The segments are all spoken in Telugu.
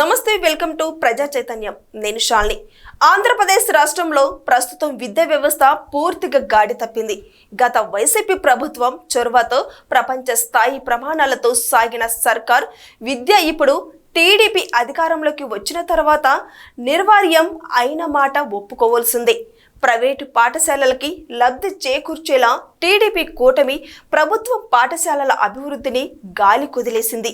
నమస్తే వెల్కమ్ టు ప్రజా చైతన్యం. నేను శాలిని. ఆంధ్రప్రదేశ్ రాష్ట్రంలో ప్రస్తుతం విద్యా వ్యవస్థ పూర్తిగా గాడి తప్పింది. గత వైసీపీ ప్రభుత్వం చొరవతో ప్రపంచ స్థాయి ప్రమాణాలతో సాగిన సర్కార్ విద్య ఇప్పుడు టీడీపీ అధికారంలోకి వచ్చిన తర్వాత నిర్వార్యం అయిన మాట ఒప్పుకోవాల్సిందే. ప్రైవేటు పాఠశాలలకి లబ్ధి చేకూర్చేలా టీడీపీ కూటమి ప్రభుత్వ పాఠశాలల అభివృద్ధిని గాలి కుదిలేసింది.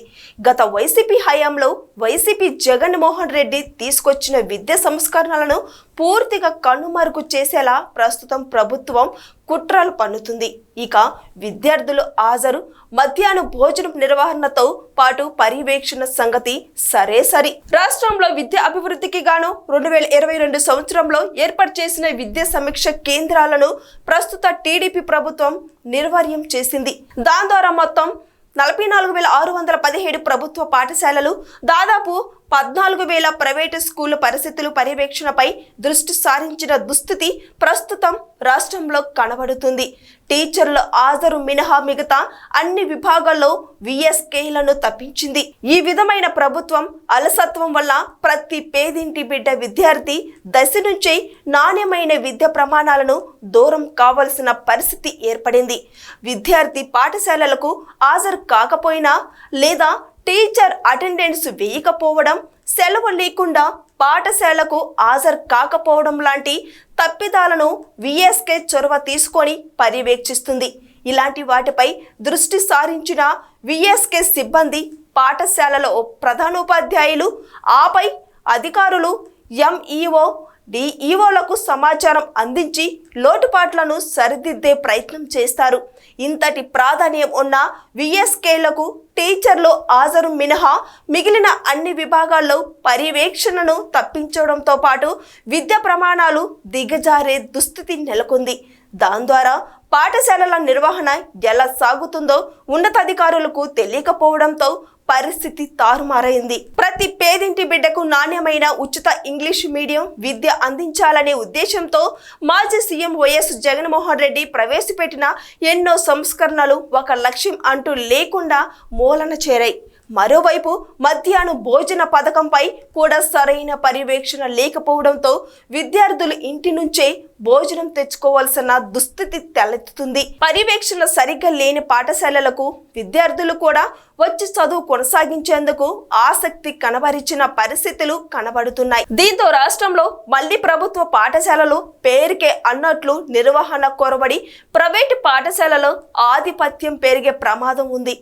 గత వైసీపీ హయాంలో వైసీపీ జగన్మోహన్ రెడ్డి తీసుకొచ్చిన విద్యా సంస్కరణలను పూర్తిగా కన్నుమరుగు చేసేలా ప్రస్తుతం ప్రభుత్వం కుట్రలు పన్నుతుంది. ఇక విద్యార్థులు హాజరు మధ్యాహ్న భోజనం నిర్వహణతో పాటు పర్యవేక్షణ సంగతి సరే సరి రాష్ట్రంలో విద్యా అభివృద్ధికి గాను రెండు వేల ఇరవై రెండు సంవత్సరంలో ఏర్పాటు చేసిన విద్యా సమీక్ష కేంద్రాలను ప్రస్తుత టీడీపీ ప్రభుత్వం నిర్వీర్యం చేసింది. దాని ద్వారా మొత్తం నలభై నాలుగు వేల ఆరు వందల పదిహేడు ప్రభుత్వ పాఠశాలలు దాదాపు పద్నాలుగు వేల ప్రైవేటు స్కూళ్ళ పరిస్థితులు పర్యవేక్షణపై దృష్టి సారించిన దుస్థితి ప్రస్తుతం రాష్ట్రంలో కనబడుతుంది. టీచర్ల హాజరు మినహా మిగతా అన్ని విభాగాల్లో విఎస్కేలను తప్పించింది. ఈ విధమైన ప్రభుత్వం అలసత్వం వల్ల ప్రతి పేదింటి బిడ్డ విద్యార్థి దశ నుంచే నాణ్యమైన విద్య ప్రమాణాలను దూరం కావలసిన పరిస్థితి ఏర్పడింది. విద్యార్థి పాఠశాలలకు హాజరు కాకపోయినా లేదా టీచర్ అటెండెన్స్ వేయకపోవడం సెలవు లేకుండా పాఠశాలకు హాజరు కాకపోవడం లాంటి తప్పిదాలను విఎస్కే చొరవ తీసుకొని పర్యవేక్షిస్తుంది. ఇలాంటి వాటిపై దృష్టి సారించిన విఎస్కే సిబ్బంది పాఠశాలలో ప్రధానోపాధ్యాయులు ఆపై అధికారులు ఎంఈఓ డిఈఓలకు సమాచారం అందించి లోటుపాట్లను సరిదిద్దే ప్రయత్నం చేస్తారు. ఇంతటి ప్రాధాన్యం ఉన్న విఎస్కేలకు టీచర్లు హాజరు మినహా మిగిలిన అన్ని విభాగాల్లో పర్యవేక్షణను తప్పించడంతో పాటు విద్యా ప్రమాణాలు దిగజారే దుస్థితి నెలకొంది. దాని ద్వారా పాఠశాలల నిర్వహణ ఎలా సాగుతుందో ఉన్నతాధికారులకు తెలియకపోవడంతో పరిస్థితి తారుమారైంది. ప్రతి పేదింటి బిడ్డకు నాణ్యమైన ఉచిత ఇంగ్లీష్ మీడియం విద్య అందించాలనే ఉద్దేశంతో మాజీ సీఎం వైఎస్ జగన్మోహన్ రెడ్డి ప్రవేశపెట్టిన ఎన్నో సంస్కరణలు ఒక లక్ష్యం అంటూ లేకుండా మూలన చేరాయి. మరోవైపు మధ్యాహ్న భోజన పథకంపై కూడా సరైన పర్యవేక్షణ లేకపోవడంతో విద్యార్థులు ఇంటి నుంచే భోజనం తెచ్చుకోవాల్సిన దుస్థితి తలెత్తుతుంది. పర్యవేక్షణ సరిగ్గా లేని పాఠశాలలకు విద్యార్థులు కూడా వచ్చి చదువు కొనసాగించేందుకు ఆసక్తి కనబరిచిన పరిస్థితులు కనబడుతున్నాయి. దీంతో రాష్ట్రంలో మళ్ళీ ప్రభుత్వ పాఠశాలలు పేరుకే అన్నట్లు నిర్వహణ కొరబడి ప్రైవేటు పాఠశాలలో ఆధిపత్యం పెరిగే ప్రమాదం ఉంది.